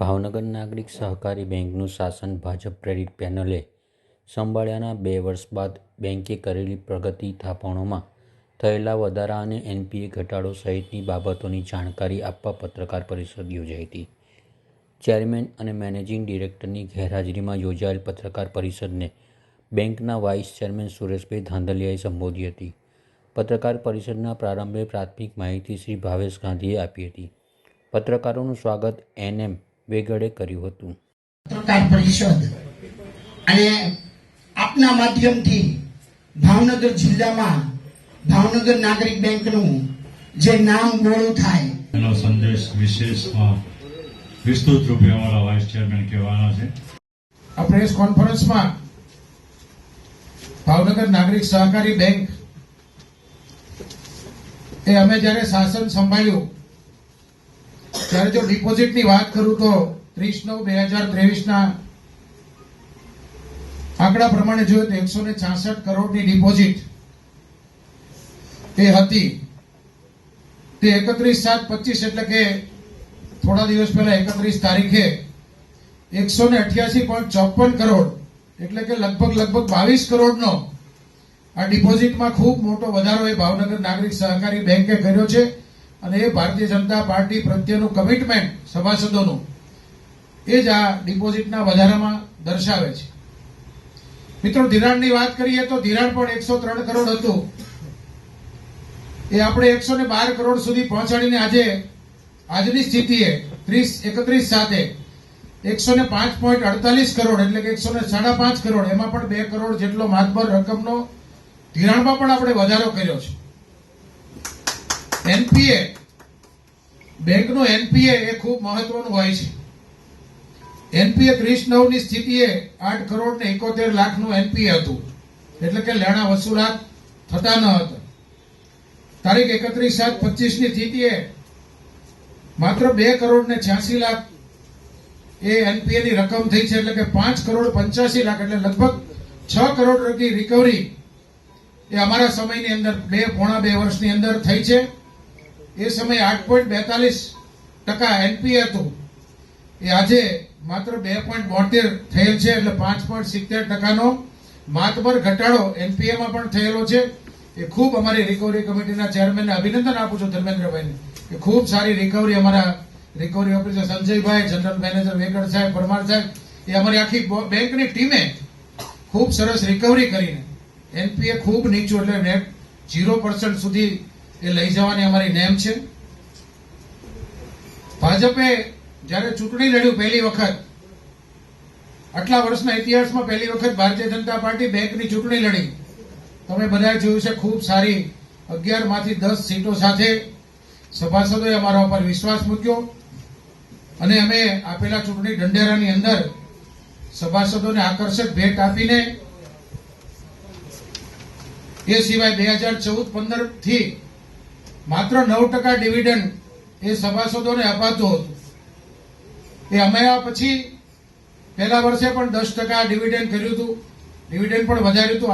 ભાવનગર નાગરિક સહકારી બેંકનું શાસન ભાજપ પ્રેરિત પેનલે સંભાળ્યાના બે વર્ષ બાદ બેંકે કરેલી પ્રગતિ થાપણોમાં થયેલા વધારા અને એનપીએ ઘટાડો સહિતની બાબતોની જાણકારી આપવા પત્રકાર પરિષદ યોજાઈ હતી. ચેરમેન અને મેનેજિંગ ડિરેક્ટરની ગેરહાજરીમાં યોજાયેલ પત્રકાર પરિષદને બેંકના વાઇસ ચેરમેન સુરેશભાઈ ધાંધલિયાએ સંબોધી હતી. પત્રકાર પરિષદના પ્રારંભે પ્રાથમિક માહિતી શ્રી ભાવેશ ગાંધીએ આપી હતી. પત્રકારોનું સ્વાગત એન એમ વેગડે કર્યું હતું. પત્રકાર પરિષદ અને આપના માધ્યમથી ભાવનગર જિલ્લામાં ભાવનગર નાગરિક બેંકનું જે નામ બોળું થાય. એનો સંદેશ વિશેષમાં વિસ્તૃત રૂપે અમારા વાઇસ ચેરમેન કહેવાના છે. આ પ્રેસ કોન્ફરન્સમાં ભાવનગર નાગરિક સહકારી બેંક એ અમે જ્યારે શાસન સંભાળ્યું ત્યારે જો ડિપોઝિટની વાત કરું તો ત્રીસ નવ બે હજાર ત્રેવીસના આંકડા પ્રમાણે જોઈએ તો એકસો ને છાસઠ કરોડની ડિપોઝિટ એ હતી. તે એકત્રીસ સાત પચીસ એટલે કે થોડા દિવસ પહેલા એકત્રીસ તારીખે એકસો ને અઠ્યાસી પોઈન્ટ ચોપન કરોડ એટલે કે લગભગ લગભગ બાવીસ કરોડનો આ ડિપોઝિટમાં ખૂબ મોટો વધારો એ ભાવનગર નાગરિક સહકારી બેંકે કર્યો છે. અને એ ભારતીય જનતા પાર્ટી પ્રત્યેનું કમિટમેન્ટ સભાસદોનું એ જ આ ડિપોઝિટના વધારામાં દર્શાવે છે. મિત્રો, ધિરાણની વાત કરીએ તો ધિરાણ પણ એકસો ત્રણ કરોડ હતું. એ આપણે એકસો ને બાર કરોડ સુધી પહોંચાડીને આજે, આજની સ્થિતિએ ત્રીસ, એકત્રીસ સાથે એકસો ને પાંચ પોઈન્ટ અડતાલીસ કરોડ એટલે કે એકસો ને સાડા પાંચ કરોડ, એમાં પણ બે કરોડ જેટલો માતબર રકમનો ધિરાણમાં પણ આપણે વધારો કર્યો છે. એનપીએ, બેંકનું એનપીએ એ ખૂબ મહત્વનું હોય છે. એનપીએ ત્રીસ નવની સ્થિતિએ આઠ કરોડ ને એકોતેર લાખનું એનપીએ હતું. એટલે કે લેણા વસૂલાત થતા ન હતા. તારીખ એકત્રીસ સાત પચીસની સ્થિતિએ માત્ર બે કરોડ ને છ્યાસી લાખ એ એનપીએ ની રકમ થઈ છે, એટલે કે પાંચ કરોડ પંચ્યાસી લાખ, એટલે લગભગ છ કરોડ રૂપિયા રિકવરી એ અમારા સમયની અંદર બે, પોણા બે વર્ષની અંદર થઈ છે. એ સમયે આઠ પોઈન્ટ બેતાલીસ ટકા એનપીએ હતું. એ આજે માત્ર બે પોઈન્ટ બોતેર થયેલ છે, એટલે પાંચ પોઈન્ટ સિત્તેર ટકાનો માતબર ઘટાડો એનપીએમાં પણ થયેલો છે. એ ખૂબ અમારી રિકવરી કમિટીના ચેરમેનને અભિનંદન આપું છું, ધર્મેન્દ્રભાઈને. કે ખૂબ સારી રિકવરી અમારા recovery officer Sanjaybhai general manager વેકડ સાહેબ, પરમાર સાહેબ, એ અમારી આખી બેંકની ટીમે ખૂબ સરસ રિકવરી કરીને એનપીએ ખૂબ નીચું, એટલે નેટ ઝીરો પર્સન્ટ સુધી એ લઈ જવાની અમારી નેમ છે. ભાજપે જ્યારે ચૂંટણી લડ્યું પહેલી વખત, આટલા વર્ષના ઇતિહાસમાં પહેલી વખત ભારતીય જનતા પાર્ટી બેંકની ચૂંટણી લડી. તમે બધા જોયું છે ખૂબ સારી અગિયારમાંથી દસ સીટો સાથે સભાસદોએ અમારા ઉપર વિશ્વાસ મૂક્યો અને અમે આપેલા ચૂંટણી ઢંઢેરાની અંદર સભાસદોને આકર્ષક ભેટ આપીને એ સિવાય બે હજાર ચૌદ પંદરથી માત્ર નવ ટકા ડિવિડન્ડ એ સભાસદોને અપાતું હતું. એ અમે પછી પહેલા વર્ષે પણ દસ ટકા ડિવિડન્ડ કર્યું હતું. ડિવિડન્ડ પણ વધાર્યું હતું.